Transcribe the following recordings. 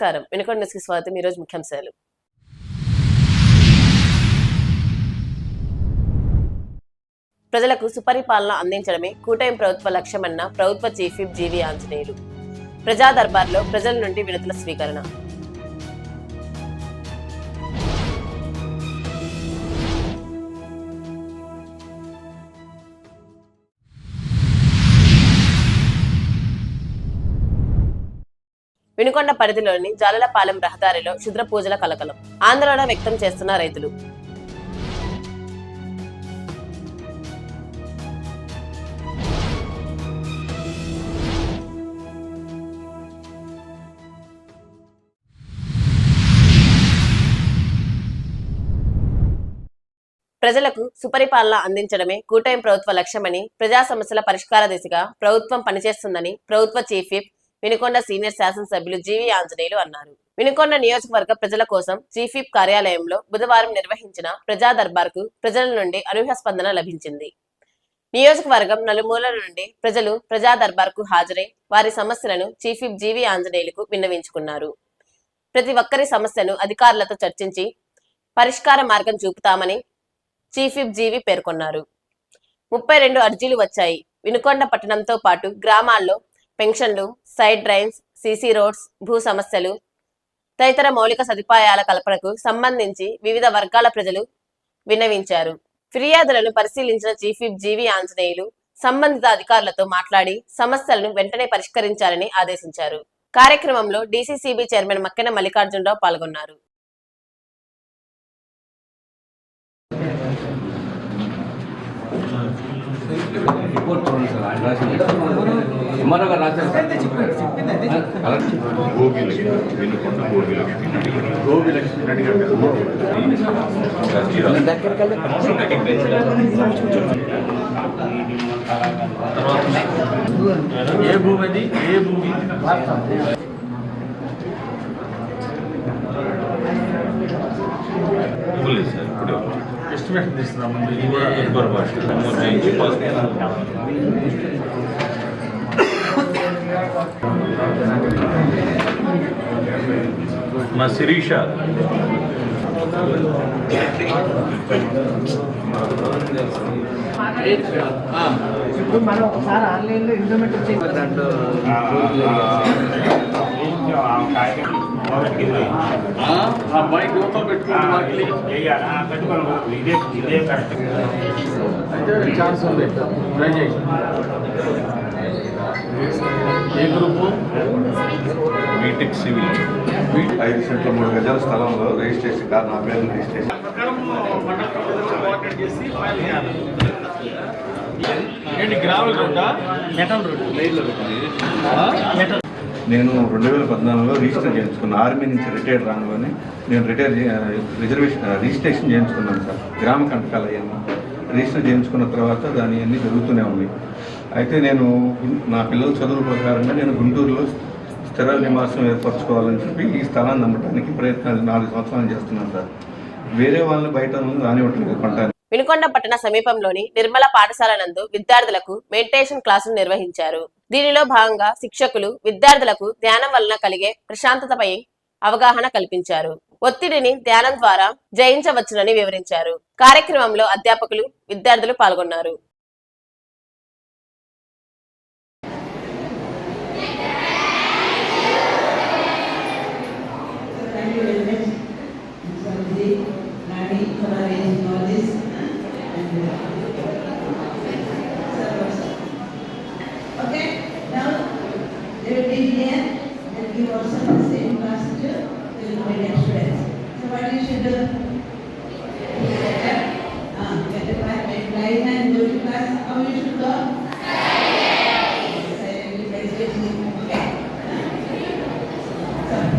నమస్కారం. వినుకొండ న్యూస్కి స్వాగతం. ఈరోజు ముఖ్యాంశాలు. ప్రజలకు సుపరిపాలన అందించడమే కూటమి ప్రభుత్వ లక్ష్యమన్న ప్రభుత్వ చీఫ్ జీవి ఆంజనేయులు. ప్రజా దర్బార్లో ప్రజల నుండి వినతుల స్వీకరణ. వినుకొండ పరిధిలోని జాలలపాలెం రహదారిలో క్షుద్ర పూజల కలకలం. ఆందోళన వ్యక్తం చేస్తున్న రైతులు. ప్రజలకు సుపరిపాలన అందించడమే కూటమి ప్రభుత్వ లక్ష్యమని ప్రజా సమస్యల పరిష్కార దిశగా ప్రభుత్వం పనిచేస్తుందని ప్రభుత్వ చీఫ్ విప్ వినుకొండ సీనియర్ శాసనసభ్యులు జీవి ఆంజనేయులు అన్నారు. వినుకొండ నియోజకవర్గ ప్రజల కోసం చీఫ్ కార్యాలయంలో బుధవారం నిర్వహించిన ప్రజా దర్బార్కు ప్రజల నుండి అనూహ్య స్పందన లభించింది. నియోజకవర్గం నలుమూలల నుండి ప్రజలు ప్రజా దర్బార్కు హాజరై వారి సమస్యలను చీఫ్ జీవి ఆంజనేయులకు విన్నవించుకున్నారు. ప్రతి ఒక్కరి సమస్యను అధికారులతో చర్చించి పరిష్కార మార్గం చూపుతామని చీఫ్ జీవి పేర్కొన్నారు. ముప్పై రెండు అర్జీలు వచ్చాయి. వినుకొండ పట్టణంతో పాటు గ్రామాల్లో పెన్షన్లు సైడ్ డ్రైన్స్ సీసీ రోడ్స్ భూ సమస్యలు తదితర మౌలిక సదుపాయాల కల్పనకు సంబంధించి వివిధ వర్గాల ప్రజలు విన్నవించారు. ఫిర్యాదులను పరిశీలించిన చీఫ్ విప్ జీవి ఆంజనేయులు సంబంధిత అధికారులతో మాట్లాడి సమస్యలను వెంటనే పరిష్కరించాలని ఆదేశించారు. కార్యక్రమంలో డీసీసీబీ చైర్మన్ మక్కెన మల్లికార్జునరావు పాల్గొన్నారు. రిపోర్ట్ చూడండి సార్ ఆయన రాసింది ఎంఆర్ఓ గారు రాశారు సార్ కలెక్టర్ గోగి లక్ష్మి వెనుకొండ గోగి లక్ష్మి నడిగారు గోపి లక్ష్మి రెడ్డి గారు ఏ భూమి అది ఏ భూమి ఇవ్వలేదు సార్ ఇప్పుడే ఎస్టిమేషన్ తీస్తున్నాం ముందు ఇది ఇదే ఎన్బర్ భాష చేయించి పాస్ మా శిరీష. ఇప్పుడు మనం ఒకసారి ఆన్లైన్లో ఇంప్లిమెంట్ ఆ అయితే ఛాన్స్ ఉంది. ట్రై చేయి. ఏ గ్రూపు? BTech civil. ఐదు సెంట్ల మూడు గజాల స్థలంలో రిజిస్ట్రేషన్ కాదు నా పేరు రిజిస్ట్రేషన్. ఏంటి గ్రావెల్ రోడ్డా? Metal road metal. నేను రెండు వేల పద్నాలుగులో రిజిస్టర్ చేయించుకున్నాను ఆర్మీ నుంచి రిటైర్ రాగానే నేను రిటైర్ రిజర్వేషన్ రిజిస్ట్రేషన్ చేయించుకున్నాను సార్. గ్రామ కంటకాలు అయ్యాను రిజిస్టర్ చేయించుకున్న తర్వాత దాని అన్నీ జరుగుతూనే ఉన్నాయి. అయితే నేను నా పిల్లల చదువు ప్రకారంగా నేను గుంటూరులో స్థిర నివాసం ఏర్పరచుకోవాలని చెప్పి ఈ స్థలాన్ని అమ్మటానికి ప్రయత్నాలు నాలుగు సంవత్సరాలు చేస్తున్నాను సార్. వేరే వాళ్ళని బయట రానివ్వట్లేదు కొంటాను. వినుకొండ పట్టణ సమీపంలోని నిర్మల పాఠశాల నందు విద్యార్థులకు మెడిటేషన్ క్లాసులు నిర్వహించారు. దీనిలో భాగంగా శిక్షకులు విద్యార్థులకు ధ్యానం వలన కలిగే ప్రశాంతతపై అవగాహన కల్పించారు. ఒత్తిడిని ధ్యానం ద్వారా జయించవచ్చునని వివరించారు. కార్యక్రమంలో అధ్యాపకులు విద్యార్థులు పాల్గొన్నారు. Amen.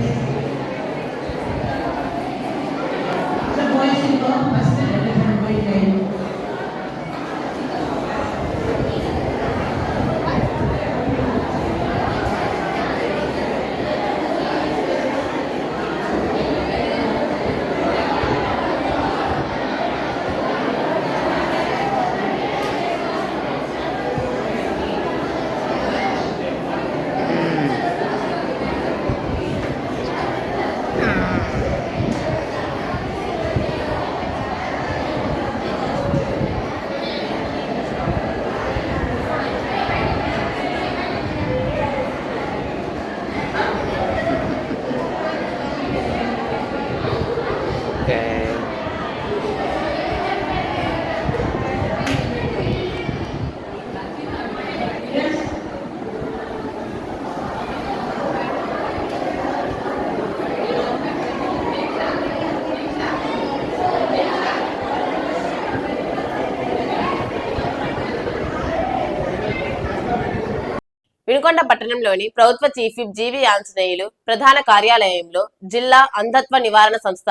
వినుకొండ పట్టణంలోని ప్రభుత్వ చీఫ్ జీవి ఆంజనేయులు ప్రధాన కార్యాలయంలో జిల్లా అంధత్వ నివారణ సంస్థ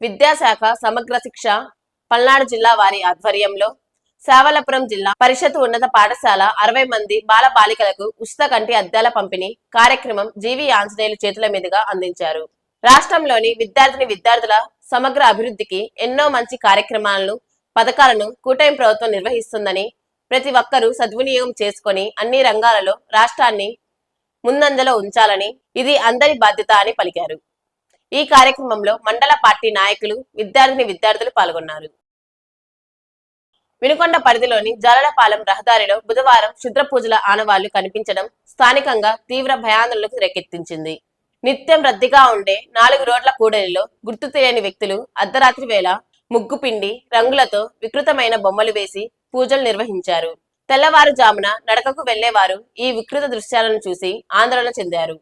విద్యాశాఖ సమగ్ర శిక్ష పల్నాడు జిల్లా వారి ఆధ్వర్యంలో సేవలపురం జిల్లా పరిషత్ ఉన్నత పాఠశాల అరవై మంది బాల బాలికలకు ఉచిత కంటి అద్దాల పంపిణీ కార్యక్రమం జీవి ఆంజనేయులు చేతుల మీదుగా అందించారు. రాష్ట్రంలోని విద్యార్థిని విద్యార్థుల సమగ్ర అభివృద్ధికి ఎన్నో మంచి కార్యక్రమాలను పథకాలను కూటమి ప్రభుత్వం నిర్వహిస్తుందని ప్రతి ఒక్కరూ సద్వినియోగం చేసుకొని అన్ని రంగాలలో రాష్ట్రాన్ని ముందంజలో ఉంచాలని ఇది అందరి బాధ్యత అని పలికారు. ఈ కార్యక్రమంలో మండల పార్టీ నాయకులు విద్యార్థిని విద్యార్థులు పాల్గొన్నారు. వినుకొండ పరిధిలోని జాలడపాలెం రహదారిలో బుధవారం క్షుద్ర పూజల ఆనవాళ్ళు కనిపించడం స్థానికంగా తీవ్ర భయాందోళనకు రేకెత్తించింది నిత్యం రద్దీగా ఉండే నాలుగు రోడ్ల కూడలిలో గుర్తు తెలియని వ్యక్తులు అర్ధరాత్రి వేళ ముగ్గు పిండి రంగులతో వికృతమైన బొమ్మలు వేసి పూజలు నిర్వహించారు. తెల్లవారుజామున నడకకు వెళ్ళేవారు ఈ వికృత దృశ్యాలను చూసి ఆందోళన చెందారు.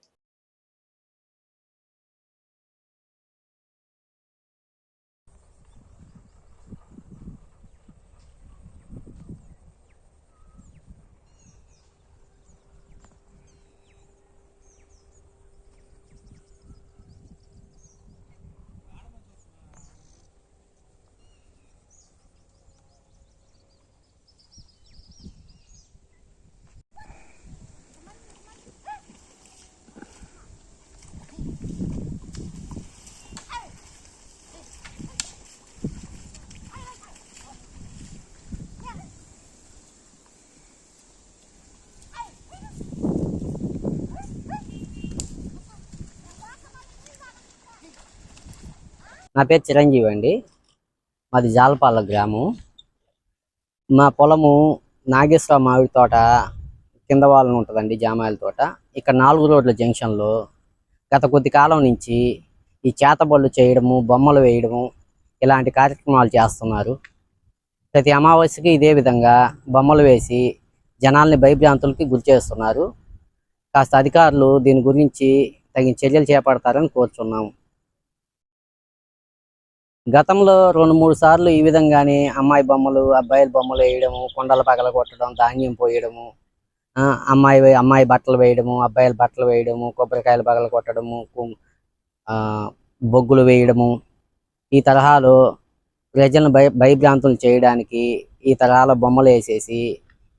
నా పేరు చిరంజీవి అండి. మాది జాలపాల గ్రామం. మా పొలము నాగేశ్వర మామిడి తోట కింద వాళ్ళని ఉంటుందండి జామాయిల తోట. ఇక్కడ నాలుగు రోడ్ల జంక్షన్లో గత కొద్ది కాలం నుంచి ఈ చేతబళ్ళు చేయడము బొమ్మలు వేయడము ఇలాంటి కార్యక్రమాలు చేస్తున్నారు. ప్రతి అమావాస్యకి ఇదే విధంగా బొమ్మలు వేసి జనాల్ని భయభ్రాంతులకి గురి చేస్తున్నారు. కాస్త అధికారులు దీని గురించి తగిన చర్యలు చేపడతారని కోరుచున్నాము గతంలో రెండు మూడు సార్లు ఈ విధంగానే అమ్మాయి బొమ్మలు అబ్బాయిల బొమ్మలు వేయడము కొండల పగల కొట్టడం ధాన్యం పోయడము ఆ, అమ్మాయి అమ్మాయి బట్టలు వేయడము అబ్బాయిల బట్టలు వేయడము కొబ్బరికాయలు పగల కొట్టడము ఆ, బొగ్గులు వేయడము ఈ తరహాలో ప్రజలను భయ భయభ్రాంతులు చేయడానికి ఈ తరహాల బొమ్మలు వేసేసి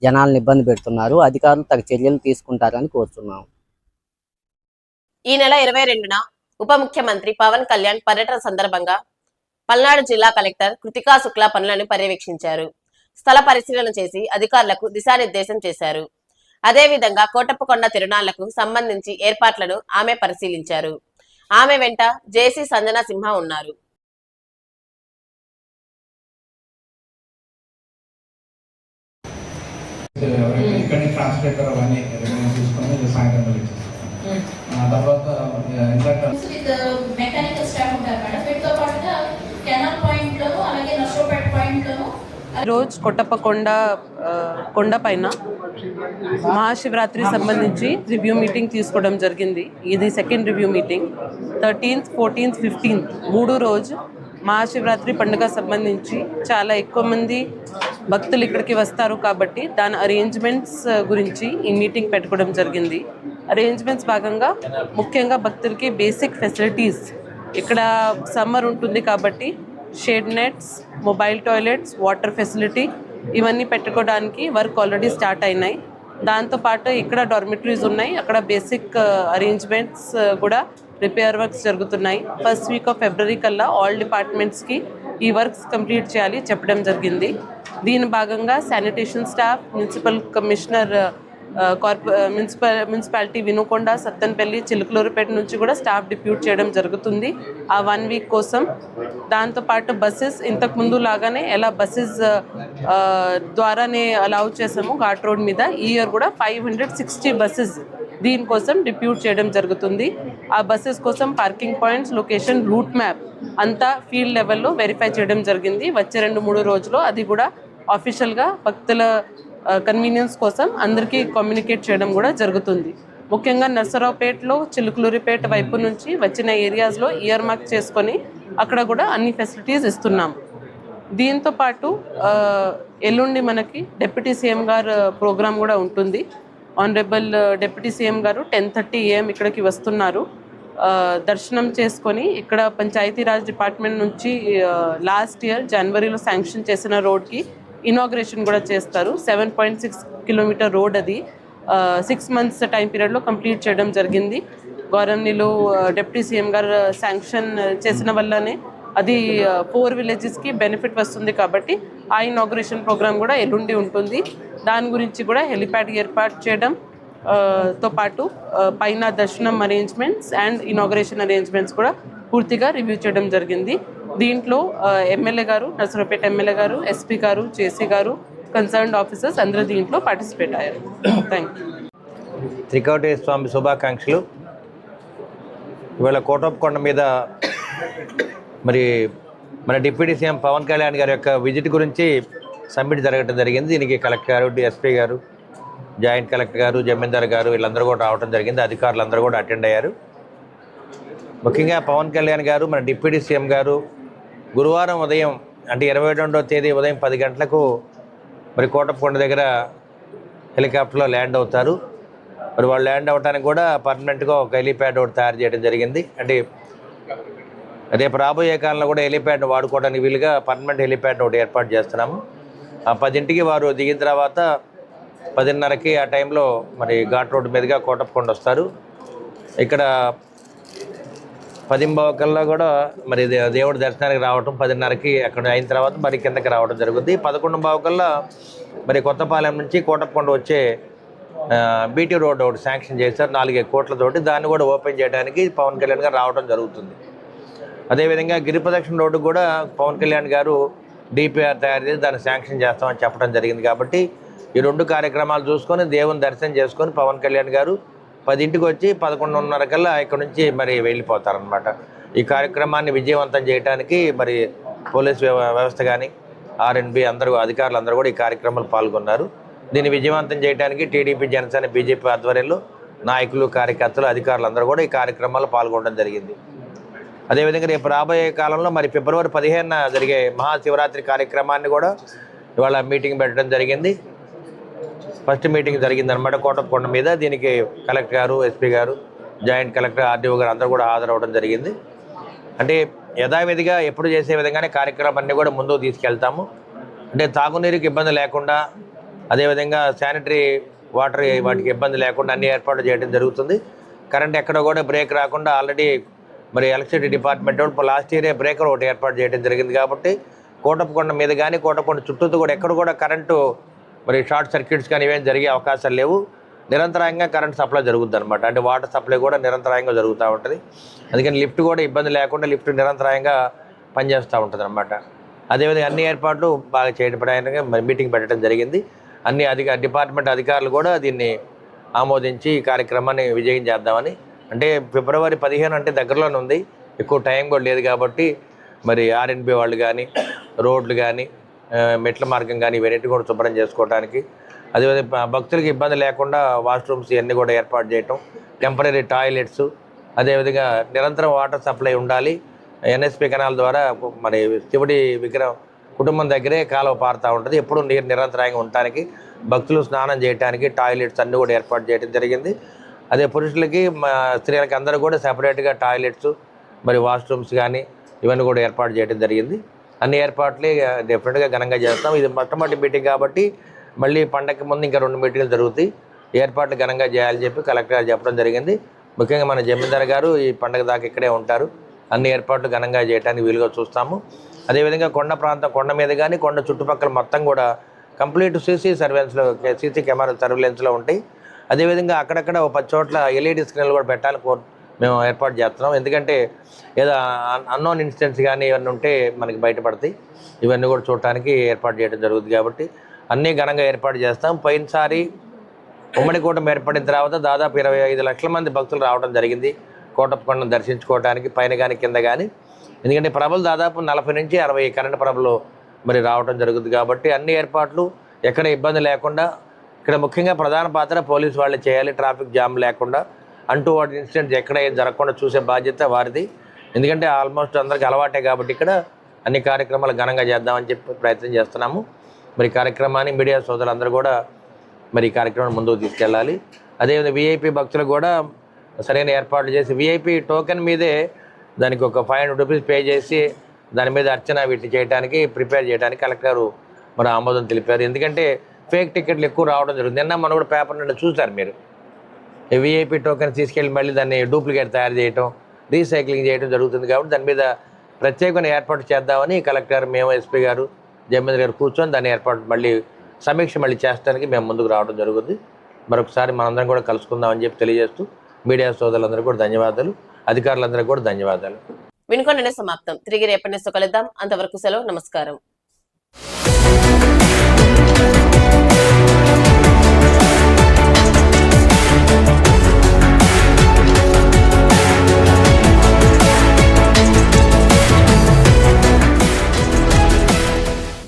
జనాలను ఇబ్బంది పెడుతున్నారు. అధికారులు తగు చర్యలు తీసుకుంటారని కోరుతున్నాం. ఈ నెల ఇరవై రెండున ఉప ముఖ్యమంత్రి పవన్ కళ్యాణ్ పర్యటన సందర్భంగా పల్నాడు జిల్లా కలెక్టర్ కృతికా శుక్లా పనులను పర్యవేక్షించారు. స్థల పరిశీలన చేసి అధికారులకు దిశానిర్దేశం చేశారు. అదేవిధంగా కోటప్పకొండ తిరునాళ్ళకు సంబంధించి ఏర్పాట్లను ఆమె పరిశీలించారు. ఆమె వెంట జేసీ సంజన సింహ ఉన్నారు. తర్వాత ట్రాన్స్లేటర్ అవన్నీ రెవెన్యూ తీసుకొని ఇది సాయంత్రం మళ్ళీ ఇచ్చేస్తాం. ఆ తర్వాత ఇందాక విత్ మెకానికల్ స్టాఫ్ ఉంటారు మేడం వీటితో పాటుగా కెనాల్ పాయింట్ లోను అలాగే నర్సోపేట పాయింట్ లోను రోజు కొట్టప్పకొండ కొండ కొండ పైన మహాశివరాత్రి సంబంధించి రివ్యూ మీటింగ్ తీసుకోవడం జరిగింది. ఇది second review meeting. Thirteenth fourteenth fifteenth మూడు రోజు మహాశివరాత్రి పండుగ సంబంధించి చాలా ఎక్కువ మంది భక్తులు ఇక్కడికి వస్తారు కాబట్టి దాని అరేంజ్మెంట్స్ గురించి ఈ మీటింగ్ పెట్టుకోవడం జరిగింది. అరేంజ్మెంట్స్ భాగంగా ముఖ్యంగా భక్తులకి బేసిక్ ఫెసిలిటీస్ ఇక్కడ సమ్మర్ ఉంటుంది కాబట్టి shade nets mobile toilets water facility ఇవన్నీ పెట్టుకోవడానికి వర్క్ ఆల్రెడీ స్టార్ట్ అయినాయి. దాంతోపాటు ఇక్కడ డార్మిటరీస్ ఉన్నాయి. అక్కడ బేసిక్ అరేంజ్మెంట్స్ కూడా రిపేర్ వర్క్స్ జరుగుతున్నాయి. ఫస్ట్ వీక్ ఆఫ్ ఫిబ్రవరి కల్లా ఆల్ డిపార్ట్మెంట్స్కి ఈ వర్క్స్ కంప్లీట్ చేయాలి చెప్పడం జరిగింది. దీని భాగంగా శానిటేషన్ స్టాఫ్ మున్సిపల్ కమిషనర్ కార్పొ మున్సిపల్ మున్సిపాలిటీ వినుకొండ సత్తెనపల్లి చిలుకలూరుపేట నుంచి కూడా స్టాఫ్ డిప్యూట్ చేయడం జరుగుతుంది ఆ వన్ వీక్ కోసం. దాంతోపాటు బస్సెస్ ఇంతకుముందు లాగానే ఎలా బస్సెస్ ద్వారానే అలౌ చేసాము ఘాట్ రోడ్ మీద. ఈ ఇయర్ కూడా ఫైవ్ హండ్రెడ్ సిక్స్టీ బస్సెస్ దీనికోసం డిప్యూట్ చేయడం జరుగుతుంది. ఆ బస్సెస్ కోసం parking points location route map అంతా ఫీల్డ్ లెవెల్లో వెరిఫై చేయడం జరిగింది. వచ్చే రెండు మూడు రోజుల్లో అది కూడా ఆఫీషియల్గా భక్తుల కన్వీనియన్స్ కోసం అందరికీ కమ్యూనికేట్ చేయడం కూడా జరుగుతుంది. ముఖ్యంగా నర్సరావుపేటలో చిలుకలూరిపేట వైపు నుంచి వచ్చిన ఏరియాస్లో ఇయర్ మార్క్ చేసుకొని అక్కడ కూడా అన్ని ఫెసిలిటీస్ ఇస్తున్నాం. దీంతో పాటు ఎల్లుండి మనకి డిప్యూటీ సీఎం గారు ప్రోగ్రామ్ కూడా ఉంటుంది. ఆనరబుల్ డిప్యూటీ సీఎం గారు టెన్ థర్టీ ఏఎం ఇక్కడికి వస్తున్నారు. దర్శనం చేసుకొని ఇక్కడ పంచాయతీరాజ్ డిపార్ట్మెంట్ నుంచి లాస్ట్ ఇయర్ జనవరిలో శాంక్షన్ చేసిన రోడ్కి ఇనాగ్రేషన్ కూడా చేస్తారు. Seven point six kilometre road అది. సిక్స్ మంత్స్ టైం పీరియడ్లో కంప్లీట్ చేయడం జరిగింది. గౌరవనీయులు డిప్యూటీ సీఎం గారు శాంక్షన్ చేసిన వల్లనే అది ఫోర్ విలేజెస్కి బెనిఫిట్ వస్తుంది కాబట్టి ఆ ఇనాగ్రేషన్ ప్రోగ్రామ్ కూడా ఎల్లుండి ఉంటుంది. దాని గురించి కూడా హెలిప్యాడ్ ఏర్పాటు చేయడం తో పాటు పైన దర్శనం అరేంజ్మెంట్స్ అండ్ ఇనాగ్రేషన్ అరేంజ్మెంట్స్ కూడా పూర్తిగా రివ్యూ చేయడం జరిగింది. దీంట్లో ఎమ్మెల్యే గారు నర్సరావుపేట ఎమ్మెల్యే గారు ఎస్పీ గారు జేసీ గారు కన్సర్న్డ్ ఆఫీసర్స్ అందరూ దీంట్లో పార్టిసిపేట్ అయ్యారు. థ్యాంక్ యూ త్రికోటేశ్వర స్వామి శుభాకాంక్షలు. ఇవాళ కోటప్పకొండ మీద మరి మన డిప్యూటీ సీఎం పవన్ కళ్యాణ్ గారి యొక్క విజిట్ గురించి సబ్మిట్ జరగడం జరిగింది. దీనికి కలెక్టర్ గారు ఎస్పీ గారు జాయింట్ కలెక్టర్ గారు జమీందార్ గారు వీళ్ళందరూ కూడా రావడం జరిగింది. అధికారులు అందరూ కూడా అటెండ్ అయ్యారు. ముఖ్యంగా పవన్ కళ్యాణ్ గారు మన డిప్యూటీ సీఎం గారు గురువారం ఉదయం అంటే ఇరవై రెండవ తేదీ ఉదయం పది గంటలకు మరి కోటప్పకొండ దగ్గర హెలికాప్టర్లో ల్యాండ్ అవుతారు. మరి వాళ్ళు ల్యాండ్ అవ్వడానికి కూడా పర్మనెంట్గా ఒక హెలీప్యాడ్ ఒకటి తయారు చేయడం జరిగింది. అంటే రేపు రాబోయే కాలంలో కూడా హెలీప్యాడ్ వాడుకోవడానికి వీలుగా పర్మనెంట్ హెలీప్యాడ్ ఒకటి ఏర్పాటు చేస్తున్నాము. ఆ పదింటికి వారు దిగిన తర్వాత పదిన్నరకి ఆ టైంలో మరి ఘాట్ రోడ్డు మీదుగా కోటప్పకొండ వస్తారు. ఇక్కడ పదింబవకల్లో కూడా మరి దే- దేవుడి దర్శనానికి రావటం పదిన్నరకి అక్కడ అయిన తర్వాత మరి కిందకి రావడం జరుగుతుంది పదకొండు బావకల్లో మరి కొత్తపాలెం నుంచి కోటప్పకొండ వచ్చే బీటీ రోడ్ ఒకటి శాంక్షన్ చేశారు నాలుగైదు కోట్లతోటి. దాన్ని కూడా ఓపెన్ చేయడానికి పవన్ కళ్యాణ్ గారు రావడం జరుగుతుంది. అదేవిధంగా గిరి ప్రదక్షిణ రోడ్డు కూడా పవన్ కళ్యాణ్ గారు డిపిఆర్ తయారు చేసి దాన్ని శాంక్షన్ చేస్తామని చెప్పడం జరిగింది కాబట్టి ఈ రెండు కార్యక్రమాలు చూసుకొని దేవుని దర్శనం చేసుకొని పవన్ కళ్యాణ్ గారు పదింటికి వచ్చి పదకొండున్నర కల్లా ఇక్కడ నుంచి మరి వెళ్ళిపోతారనమాట ఈ కార్యక్రమాన్ని విజయవంతం చేయడానికి మరి పోలీస్ వ్యవ- వ్యవస్థ కానీ ఆర్ఎన్బి అందరూ అధికారులు అందరూ కూడా ఈ కార్యక్రమంలో పాల్గొన్నారు. దీన్ని విజయవంతం చేయడానికి టీడీపీ జనసేన బీజేపీ ఆధ్వర్యంలో నాయకులు కార్యకర్తలు అధికారులు అందరూ కూడా ఈ కార్యక్రమాల్లో పాల్గొనడం జరిగింది. అదేవిధంగా రేపు రాబోయే కాలంలో మరి ఫిబ్రవరి పదిహేనున జరిగే మహాశివరాత్రి కార్యక్రమాన్ని కూడా ఇవాళ మీటింగ్ పెట్టడం జరిగింది. ఫస్ట్ మీటింగ్ జరిగింది అనమాట కోటప్పకొండ మీద. దీనికి కలెక్టర్ గారు ఎస్పీ గారు జాయింట్ కలెక్టర్ ఆర్డీఓ గారు అందరూ కూడా హాజరవడం జరిగింది. అంటే యథావిధిగా ఎప్పుడు చేసే విధంగానే కార్యక్రమాన్ని కూడా ముందుకు తీసుకెళ్తాము. అంటే తాగునీరుకి ఇబ్బంది లేకుండా అదేవిధంగా శానిటరీ వాటర్ వాటికి ఇబ్బంది లేకుండా అన్ని ఏర్పాట్లు చేయడం జరుగుతుంది. కరెంట్ ఎక్కడ కూడా బ్రేక్ రాకుండా ఆల్రెడీ మరి ఎలక్ట్రిసిటీ డిపార్ట్మెంట్ వాళ్ళు లాస్ట్ ఇయరే బ్రేకర్ ఒకటి ఏర్పాటు చేయడం జరిగింది కాబట్టి కోటప్పకొండ మీద కానీ కోటప్పకొండ చుట్టూ కూడా ఎక్కడ కూడా కరెంటు మరి షార్ట్ సర్క్యూట్స్ కానీ ఇవేం జరిగే అవకాశాలు లేవు. నిరంతరాయంగా కరెంట్ సప్లై జరుగుతుంది అనమాట అంటే వాటర్ సప్లై కూడా నిరంతరాయంగా జరుగుతూ ఉంటుంది. అందుకని లిఫ్ట్ కూడా ఇబ్బంది లేకుండా లిఫ్ట్ నిరంతరాయంగా పనిచేస్తూ ఉంటుంది అనమాట అదేవిధంగా అన్ని ఏర్పాట్లు బాగా చేయడానికి మరి మీటింగ్ పెట్టడం జరిగింది. అన్ని అధిక డిపార్ట్మెంట్ అధికారులు కూడా దీన్ని ఆమోదించి ఈ కార్యక్రమాన్ని విజయం చేద్దామని. అంటే ఫిబ్రవరి పదిహేను అంటే దగ్గరలోనే ఉంది. ఎక్కువ టైం కూడా లేదు కాబట్టి మరి ఆర్ఎన్బి వాళ్ళు కానీ రోడ్లు కానీ మెట్ల మార్గం కానీ ఇవన్నీ కూడా శుభ్రం చేసుకోవడానికి అదేవిధంగా భక్తులకు ఇబ్బంది లేకుండా వాష్రూమ్స్ ఇవన్నీ కూడా ఏర్పాటు చేయటం టెంపరీ టాయిలెట్స్ అదేవిధంగా నిరంతరం వాటర్ సప్లై ఉండాలి. ఎన్ఎస్పి కెనాల్ ద్వారా మరి శివుడి విగ్రహం కుటుంబం దగ్గరే కాలువ పారుతూ ఉంటుంది. ఎప్పుడు నీరు నిరంతరాయంగా ఉండటానికి భక్తులు స్నానం చేయడానికి టాయిలెట్స్ అన్నీ కూడా ఏర్పాటు చేయడం జరిగింది. అదే పురుషులకి మా స్త్రీలకి అందరూ కూడా సపరేట్గా టాయిలెట్స్ మరి వాష్రూమ్స్ కానీ ఇవన్నీ కూడా ఏర్పాటు చేయడం జరిగింది. అన్ని ఏర్పాట్లు డెఫినెట్గా ఘనంగా చేస్తాం. ఇది మొట్టమొదటి మీటింగ్ కాబట్టి మళ్ళీ పండగకి ముందు ఇంకా రెండు మీటింగ్లు జరుగుతాయి. ఏర్పాట్లు ఘనంగా చేయాలని చెప్పి కలెక్టర్ గారు చెప్పడం జరిగింది. ముఖ్యంగా మన జమీందార్ గారు ఈ పండగ దాకా ఇక్కడే ఉంటారు. అన్ని ఏర్పాట్లు ఘనంగా చేయడానికి వీలుగా చూస్తాము. అదేవిధంగా కొండ ప్రాంతం కొండ మీద కానీ కొండ చుట్టుపక్కల మొత్తం కూడా కంప్లీట్ సీసీ సర్వేలెన్స్లో సీసీ కెమెరా సర్వేలెన్స్లో ఉంటాయి. అదేవిధంగా అక్కడక్కడ ఒక పది చోట్ల ఎల్ఈడి స్క్రీన్లు కూడా పెట్టాలని కోరు మేము ఏర్పాటు చేస్తున్నాం. ఎందుకంటే ఏదో అన్నోన్ ఇన్సిడెంట్స్ కానీ ఇవన్నీ ఉంటే మనకి బయటపడతాయి. ఇవన్నీ కూడా చూడటానికి ఏర్పాటు చేయడం జరుగుతుంది కాబట్టి అన్నీ ఘనంగా ఏర్పాటు చేస్తాం. పోయినసారి ఉమ్మడి కూటమి ఏర్పడిన తర్వాత దాదాపు ఇరవై ఐదు లక్షల మంది భక్తులు రావడం జరిగింది. కోటప్పకొండను దర్శించుకోవడానికి పైన కానీ కింద కానీ ఎందుకంటే ప్రభలు దాదాపు నలభై నుంచి అరవై కరెంట్ ప్రభలు మరి రావడం జరుగుతుంది కాబట్టి అన్ని ఏర్పాట్లు ఎక్కడ ఇబ్బంది లేకుండా ఇక్కడ ముఖ్యంగా ప్రధాన పాత్ర పోలీసు వాళ్ళు చేయాలి. ట్రాఫిక్ జామ్ లేకుండా అంటూ వాటి ఇన్సిడెంట్స్ ఎక్కడ ఏం జరగకుండా చూసే బాధ్యత వారిది. ఎందుకంటే ఆల్మోస్ట్ అందరికి అలవాటే కాబట్టి ఇక్కడ అన్ని కార్యక్రమాలు ఘనంగా చేద్దామని చెప్పి ప్రయత్నం చేస్తున్నాము. మరి కార్యక్రమాన్ని మీడియా సోదరులందరూ కూడా మరి ఈ ముందుకు తీసుకెళ్ళాలి. అదేవిధంగా వీఐపీ భక్తులు కూడా సరైన ఏర్పాట్లు చేసి వీఐపీ టోకెన్ మీదే దానికి ఒక ఫైవ్ హండ్రెడ్ రూపీస్ పే చేసి దాని మీద అర్చన వీటిని చేయడానికి ప్రిపేర్ చేయడానికి కలెక్టర్ మన ఆమోదం తెలిపారు. ఎందుకంటే ఫేక్ టికెట్లు ఎక్కువ రావడం జరుగుతుంది. నిన్న మనం కూడా పేపర్ నుండి చూసారు మీరు. విఐపి టోకెన్ తీసుకెళ్ళి మళ్ళీ దాన్ని డూప్లికేట్ తయారు చేయటం రీసైక్లింగ్ చేయడం జరుగుతుంది కాబట్టి దాని మీద ప్రత్యేకమైన ఏర్పాటు చేద్దామని కలెక్టర్ మేము ఎస్పీ గారు జమీందర్ గారు కూర్చొని దాని ఏర్పాటు మళ్ళీ సమీక్ష మళ్ళీ చేస్తానికి మేము ముందుకు రావడం జరుగుతుంది. మరొకసారి మనందరం కూడా కలుసుకుందామని చెప్పి తెలియజేస్తూ మీడియా సోదరులందరూ కూడా ధన్యవాదాలు. అధికారులందరూ కూడా ధన్యవాదాలు. వినుకొండనే సమాప్తం. తిరిగి రేపటి కలుద్దాం అంతవరకు సెలవు. నమస్కారం.